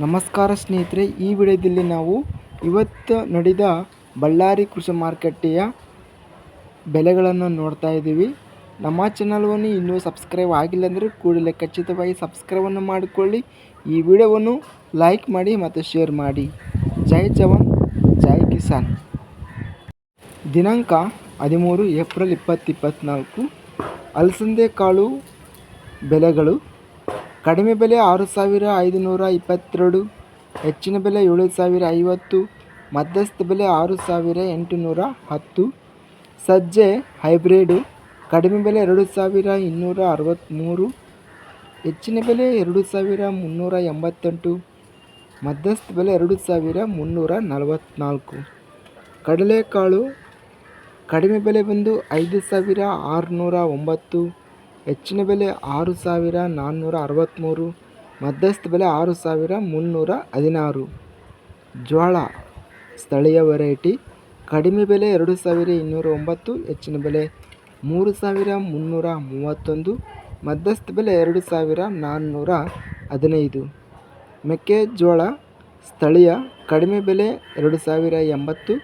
ನಮಸ್ಕಾರ ಸ್ನೇಹಿತರೆ, ಈ ವಿಡಿಯೋದಲ್ಲಿ ನಾವು ಇವತ್ತು ನಡೆದ ಬಳ್ಳಾರಿ ಕೃಷಿ ಮಾರುಕಟ್ಟೆಯ ಬೆಲೆಗಳನ್ನು ನೋಡ್ತಾ ಇದ್ದೀವಿ. ನಮ್ಮ ಚಾನಲ್ವನ್ನು ಇನ್ನೂ ಸಬ್ಸ್ಕ್ರೈಬ್ ಆಗಿಲ್ಲ ಅಂದರೆ ಕೂಡಲೇ ಖಚಿತವಾಗಿ ಸಬ್ಸ್ಕ್ರೈಬನ್ನು ಮಾಡಿಕೊಳ್ಳಿ. ಈ ವಿಡಿಯೋವನ್ನು ಲೈಕ್ ಮಾಡಿ ಮತ್ತು ಶೇರ್ ಮಾಡಿ. ಜೈ ಜವಾನ್, ಜೈ ಕಿಸಾನ್. ದಿನಾಂಕ ಹದಿಮೂರು ಏಪ್ರಿಲ್ ಇಪ್ಪತ್ತು ಇಪ್ಪತ್ತ್ನಾಲ್ಕು. ಅಲಸಂದೆ ಕಾಳು ಬೆಲೆಗಳು ಕಡಿಮೆ ಬೆಲೆ ಆರು ಸಾವಿರ ಐದುನೂರ ಇಪ್ಪತ್ತೆರಡು, ಹೆಚ್ಚಿನ ಬೆಲೆ ಏಳು ಸಾವಿರ ಐವತ್ತು, ಮಧ್ಯಸ್ಥ ಬೆಲೆ ಆರು ಸಾವಿರ ಎಂಟುನೂರ ಹತ್ತು. ಸಜ್ಜೆ, ಹೈಬ್ರಿಡು, ಕಡಿಮೆ ಬೆಲೆ ಎರಡು ಸಾವಿರ ಇನ್ನೂರ ಅರವತ್ತ್ಮೂರು, ಹೆಚ್ಚಿನ ಬೆಲೆ ಎರಡು ಸಾವಿರ ಮುನ್ನೂರ ಎಂಬತ್ತೆಂಟು, ಮಧ್ಯಸ್ಥ ಬೆಲೆ ಎರಡು ಸಾವಿರ ಮುನ್ನೂರ ನಲವತ್ತ್ನಾಲ್ಕು. ಕಡಲೆಕಾಳು ಕಡಿಮೆ ಬೆಲೆ ಬಂದು ಐದು ಸಾವಿರ ಆರುನೂರ ಒಂಬತ್ತು. ಹೆಚ್ಚಿನ ಬೆಲೆ ಆರು ಸಾವಿರ ನಾನ್ನೂರ ಅರವತ್ತ್ಮೂರು ಮಧ್ಯಸ್ಥ ಬೆಲೆ ಆರು ಸಾವಿರ ಮುನ್ನೂರ ಹದಿನಾರು. ಜೋಳ ಸ್ಥಳೀಯ ವೆರೈಟಿ ಕಡಿಮೆ ಬೆಲೆ ಎರಡು ಸಾವಿರ ಇನ್ನೂರ ಒಂಬತ್ತು, ಹೆಚ್ಚಿನ ಬೆಲೆ ಮೂರು ಸಾವಿರ ಮುನ್ನೂರ ಮೂವತ್ತೊಂದು, ಮಧ್ಯಸ್ಥ ಬೆಲೆ ಎರಡು ಸಾವಿರ ನಾನ್ನೂರ ಹದಿನೈದು. ಮೆಕ್ಕೆಜೋಳ ಸ್ಥಳೀಯ, ಕಡಿಮೆ ಬೆಲೆ ಎರಡು ಸಾವಿರ ಎಂಬತ್ತು,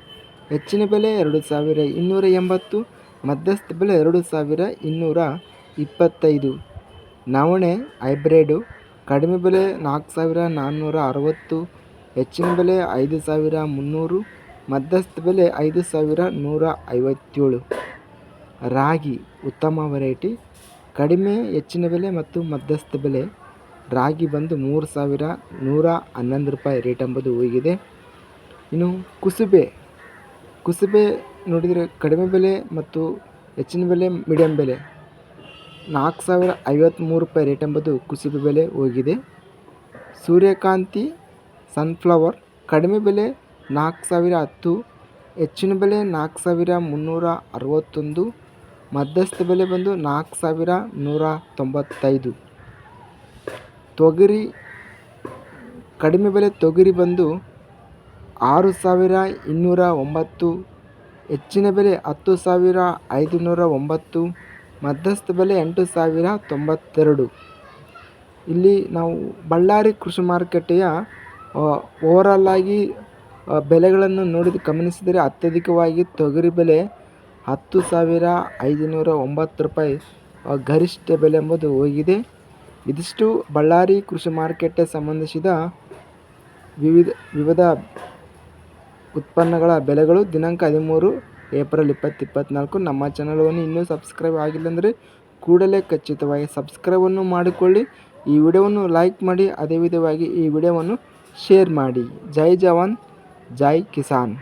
ಹೆಚ್ಚಿನ ಬೆಲೆ ಎರಡು ಸಾವಿರ ಇನ್ನೂರ ಎಂಬತ್ತು, ಮಧ್ಯಸ್ಥ ಬೆಲೆ ಎರಡು ಸಾವಿರ ಇನ್ನೂರ ಇಪ್ಪತ್ತೈದು. ನವಣೆ ಹೈಬ್ರಿಡು. ಕಡಿಮೆ ಬೆಲೆ ನಾಲ್ಕು ಸಾವಿರ ನಾನ್ನೂರ ಅರವತ್ತು. ಹೆಚ್ಚಿನ ಬೆಲೆ ಐದು ಸಾವಿರ ಮುನ್ನೂರು. ಮಧ್ಯಸ್ಥ ಬೆಲೆ ಐದು ಸಾವಿರ ನೂರ ಐವತ್ತೇಳು. ರಾಗಿ ಉತ್ತಮ ವೆರೈಟಿ ಕಡಿಮೆ, ಹೆಚ್ಚಿನ ಬೆಲೆ ಮತ್ತು ಮಧ್ಯಸ್ಥ ಬೆಲೆ. ರಾಗಿ ಬಂದು ಮೂರು ಸಾವಿರ ನೂರ ಹನ್ನೊಂದು ರೂಪಾಯಿ ರೇಟ್ ಎಂಬುದು ಹೋಗಿದೆ ಇನ್ನು ಕುಸುಬೆ. ಕುಸುಬೆ ನೋಡಿದರೆ ಕಡಿಮೆ ಬೆಲೆ ಮತ್ತು ಹೆಚ್ಚಿನ ಬೆಲೆ ಮೀಡಿಯಮ್ ಬೆಲೆ. ನಾಲ್ಕು ಸಾವಿರ ಐವತ್ತ್ಮೂರು ರೂಪಾಯಿ ರೇಟ್ ಎಂಬುದು ಕುಸಿದ ಬೆಲೆ ಹೋಗಿದೆ. ಸೂರ್ಯಕಾಂತಿ, ಸನ್ಫ್ಲವರ್ ಕಡಿಮೆ ಬೆಲೆ ನಾಲ್ಕು ಸಾವಿರ ಹತ್ತು, ಹೆಚ್ಚಿನ ಬೆಲೆ ನಾಲ್ಕು ಸಾವಿರ ಮುನ್ನೂರ ಅರವತ್ತೊಂದು, ಮಧ್ಯಸ್ಥ ಬೆಲೆ ಬಂದು ನಾಲ್ಕು ಸಾವಿರ ನೂರ ತೊಂಬತ್ತೈದು. ತೊಗರಿ, ಕಡಿಮೆ ಬೆಲೆ ತೊಗರಿ ಬಂದು ಆರು ಸಾವಿರ ಇನ್ನೂರ ಒಂಬತ್ತು, ಹೆಚ್ಚಿನ ಬೆಲೆ ಹತ್ತು ಸಾವಿರ ಐದುನೂರ ಒಂಬತ್ತು ಮಧ್ಯಸ್ಥ ಬೆಲೆ ಎಂಟು ಸಾವಿರ ತೊಂಬತ್ತೆರಡು. ಇಲ್ಲಿ ನಾವು ಬಳ್ಳಾರಿ ಕೃಷಿ ಮಾರುಕಟ್ಟೆಯ ಆಗಿ ಬೆಲೆಗಳನ್ನು ನೋಡಿದ, ಗಮನಿಸಿದರೆ ಅತ್ಯಧಿಕವಾಗಿ ತೊಗರಿ ಬೆಲೆ ಹತ್ತು ಸಾವಿರ ಐದುನೂರ ಒಂಬತ್ತು ರೂಪಾಯಿ ಗರಿಷ್ಠ ಬೆಲೆ ಎಂಬುದು ಹೋಗಿದೆ. ಇದಿಷ್ಟು ಬಳ್ಳಾರಿ ಕೃಷಿ ಮಾರುಕಟ್ಟೆ ಸಂಬಂಧಿಸಿದ ವಿವಿಧ ವಿವಿಧ ಉತ್ಪನ್ನಗಳ ಬೆಲೆಗಳು. ದಿನಾಂಕ ಹದಿಮೂರು ಏಪ್ರಿಲ್ ಇಪ್ಪತ್ತು ಇಪ್ಪತ್ತ್ನಾಲ್ಕು ನಮ್ಮ ಚಾನಲನ್ನು ಇನ್ನೂ ಸಬ್ಸ್ಕ್ರೈಬ್ ಆಗಿಲ್ಲ ಅಂದರೆ ಕೂಡಲೇ ಖಚಿತವಾಗಿ ಸಬ್ಸ್ಕ್ರೈಬನ್ನು ಮಾಡಿಕೊಳ್ಳಿ. ಈ ವಿಡಿಯೋವನ್ನು ಲೈಕ್ ಮಾಡಿ, ಅದೇ ವಿಧವಾಗಿ ಈ ವಿಡಿಯೋವನ್ನು ಶೇರ್ ಮಾಡಿ. ಜೈ ಜವಾನ್, ಜೈ ಕಿಸಾನ್.